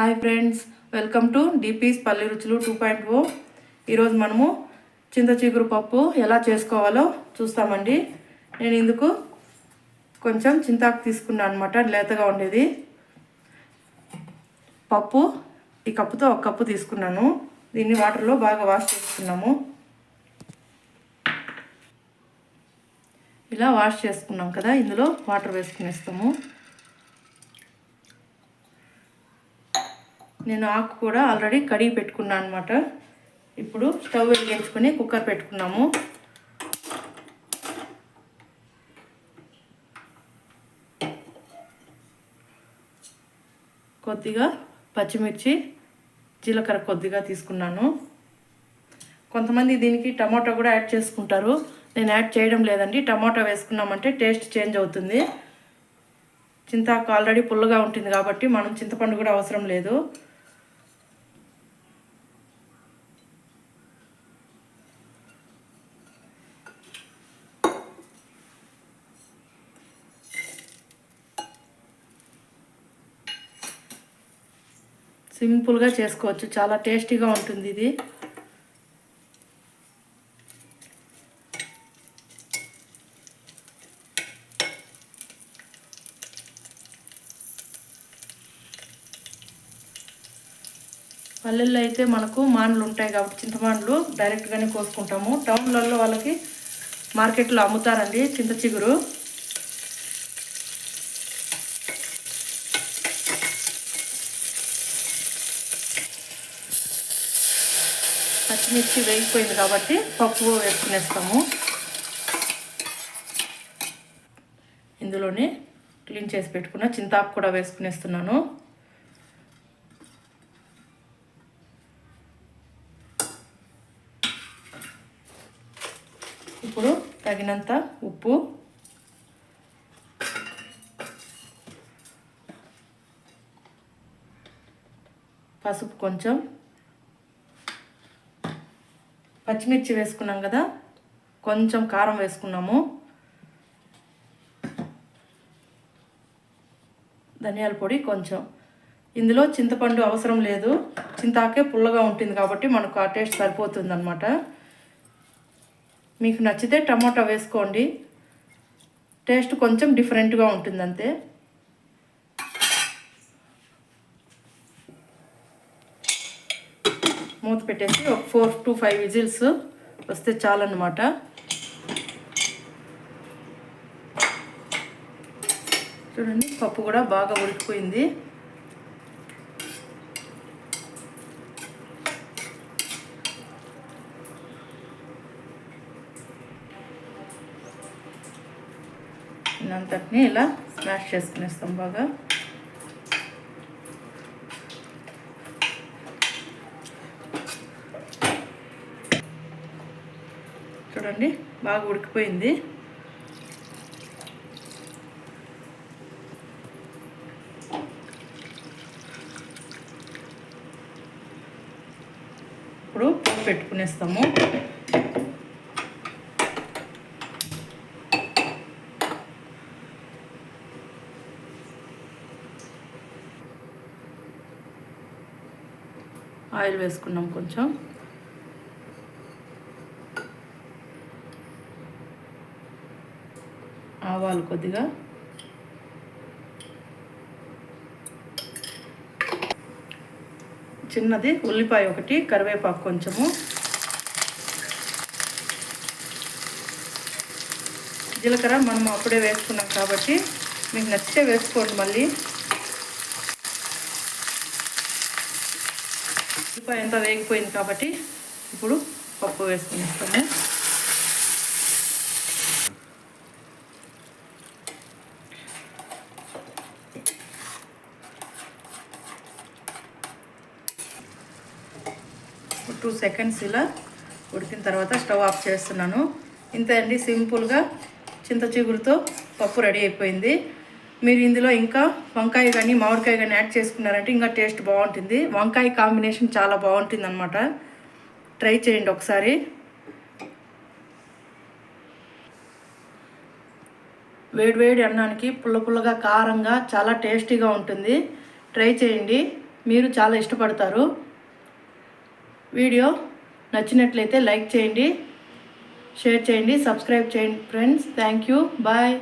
Hi friends welcome to డిపీస్ పల్లి రుచులు టూ పాయింట్ ఓ. ఈరోజు మనము చింత చిగురు పప్పు ఎలా చేసుకోవాలో చూస్తామండి. నేను ఇందుకు కొంచెం చింతాకు తీసుకున్నాను అనమాట లేతగా ఉండేది. పప్పు ఈ కప్పుతో ఒక కప్పు తీసుకున్నాను. దీన్ని వాటర్లో బాగా వాష్ చేసుకున్నాము. ఇలా వాష్ చేసుకున్నాం కదా ఇందులో వాటర్ వేసుకునేస్తాము. నేను ఆకు కూడా ఆల్రెడీ కడిగి పెట్టుకున్నాను అనమాట ఇప్పుడు స్టవ్ వెలిగించుకొని కుక్కర్ పెట్టుకున్నాము. కొద్దిగా పచ్చిమిర్చి జీలకర్ర కొద్దిగా తీసుకున్నాను. కొంతమంది దీనికి టమాటా కూడా యాడ్ చేసుకుంటారు. నేను యాడ్ చేయడం లేదండి. టమాటా వేసుకున్నామంటే టేస్ట్ చేంజ్ అవుతుంది. చింతాకు ఆల్రెడీ పుల్లగా ఉంటుంది కాబట్టి మనం చింతపండు కూడా అవసరం లేదు. సింపుల్గా చేసుకోవచ్చు. చాలా టేస్టీగా ఉంటుంది ఇది. పల్లెల్లో అయితే మనకు మాండ్లు ఉంటాయి కాబట్టి చింతమాండ్లు డైరెక్ట్గానే కోసుకుంటాము. టౌన్లలో వాళ్ళకి మార్కెట్లో అమ్ముతారండి చింత చిగురు. పచ్చిమిర్చి వేగిపోయింది కాబట్టి పప్పు వేసుకునేస్తాము. ఇందులోనే క్లీన్ చేసి పెట్టుకున్న చింతాకు కూడా వేసుకునేస్తున్నాను. ఇప్పుడు తగినంత ఉప్పు. పసుపు కొంచెం. పచ్చిమిర్చి వేసుకున్నాం కదా కొంచెం కారం వేసుకున్నాము. ధనియాల పొడి కొంచెం. ఇందులో చింతపండు అవసరం లేదు. చింతాకే పుల్లగా ఉంటుంది కాబట్టి మనకు ఆ టేస్ట్ సరిపోతుంది అనమాట మీకు నచ్చితే టమాటా వేసుకోండి. టేస్ట్ కొంచెం డిఫరెంట్గా ఉంటుంది అంతే మూత పెట్టేసి ఒక ఫోర్ టు ఫైవ్ విజిల్స్ వస్తే చాలన్నమాట. చూడండి పప్పు కూడా బాగా ఉడికిపోయింది. అంతటిని ఇలా స్మాష్ చేసుకునేస్తాం బాగా. చూడండి బాగా ఉడికిపోయింది. ఇప్పుడు పప్పు పెట్టుకునేస్తాము. ఆయిల్ వేసుకున్నాం కొంచెం. ఆవాలు కొద్దిగా. చిన్నది ఉల్లిపాయ ఒకటి కరివేపాకు కొంచెము. జీలకర్ర మనం అప్పుడే వేసుకున్నాం కాబట్టి మీకు నచ్చితే వేసుకోండి మళ్ళీ. ఉల్లిపాయ అంతా వేగిపోయింది కాబట్టి ఇప్పుడు పప్పు వేసుకునేస్తాము. టూ సెకండ్స్ ఇలా ఉడికిన తర్వాత స్టవ్ ఆఫ్ చేస్తున్నాను. ఇంతే అండి సింపుల్గా చింత చిగురుతో పప్పు రెడీ అయిపోయింది. మీరు ఇందులో ఇంకా వంకాయ కానీ మామిడికాయ కానీ యాడ్ చేసుకున్నారంటే ఇంకా టేస్ట్ బాగుంటుంది. వంకాయ కాంబినేషన్ చాలా బాగుంటుంది అనమాట ట్రై చేయండి ఒకసారి. వేడివేడి అన్నానికి పుల్ల పుల్లగా కారంగా చాలా టేస్టీగా ఉంటుంది. ట్రై చేయండి. మీరు చాలా ఇష్టపడతారు. వీడియో నచ్చినట్లయితే లైక్ చేయండి షేర్ చేయండి సబ్స్క్రైబ్ చేయండి ఫ్రెండ్స్. Thank you. బాయ్.